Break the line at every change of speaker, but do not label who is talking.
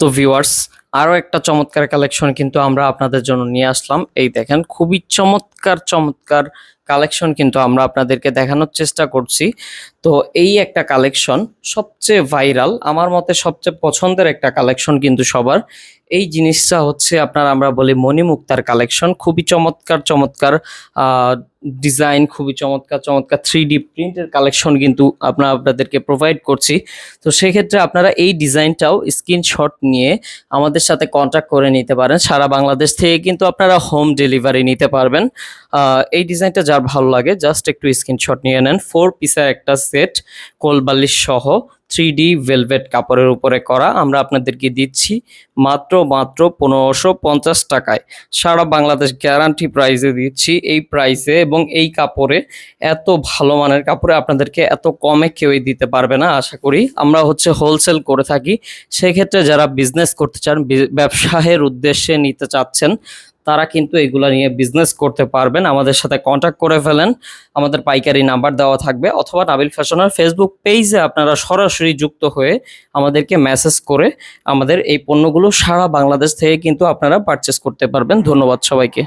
তো ভিউয়ার্স আরও একটা চমৎকার কালেকশন কিন্তু আমরা আপনাদের জন্য নিয়ে আসলাম। এই দেখেন, খুবই চমৎকার চমৎকার কালেকশন কিন্তু আমরা আপনাদেরকে দেখানোর চেষ্টা করছি। তো এই একটা কালেকশন সবচেয়ে ভাইরাল আমার মতে সবচেয়ে পছন্দের একটা কালেকশন কিন্তু সবার। এই জিনিসটা হচ্ছে আপনার আমরা বলি মণিমুক্তার কালেকশন খুবই চমৎকার চমৎকার ডিজাইন খুবই চমৎকার চমৎকার থ্রি ডি প্রিন্টের কালেকশন কিন্তু আমরা আপনাদেরকে প্রোভাইড করছি। তো সেক্ষেত্রে আপনারা এই ডিজাইনটাও স্ক্রিনশট নিয়ে আমাদের সাথে কন্ট্যাক্ট করে নিতে পারেন। সারা বাংলাদেশ থেকে কিন্তু আপনারা হোম ডেলিভারি নিতে পারবেন। এই ডিজাইনটা যার ভালো লাগে জাস্ট একটু স্ক্রিনশট নিয়ে নেন। ফোর পিসের একটা সেট কোলবালিশ সহ থ্রি ডি ভেলভেট কাপড়ের উপরে করা। আমরা আপনাদেরকে দিচ্ছি মাত্র মাত্র পনেরোশো পঞ্চাশ টাকায়। সারা বাংলাদেশ গ্যারান্টি প্রাইসে দিচ্ছি এই প্রাইসে এবং এই কাপড়ে এত ভালো মানের কাপড়ে আপনাদেরকে এত কমে কেউই দিতে পারবে না, আশা করি। আমরা হচ্ছে হোলসেল করে থাকি। সেক্ষেত্রে যারা বিজনেস করতে চান, ব্যবসায়ের উদ্দেশ্যে নিতে চাচ্ছেন তারা কিন্তু এগুলো নিয়ে বিজনেস করতে পারবেন। আমাদের সাথে কন্ট্যাক্ট করে ফেলেন। আমাদের পাইকারি নাম্বার দেওয়া থাকবে। অথবা নাবিল ফ্যাশনের ফেসবুক পেজে আপনারা সরাসরি যুক্ত হয়ে আমাদেরকে মেসেজ করে আমাদের এই পণ্যগুলো সারা বাংলাদেশ থেকে কিন্তু আপনারা পারচেস করতে পারবেন। ধন্যবাদ সবাইকে।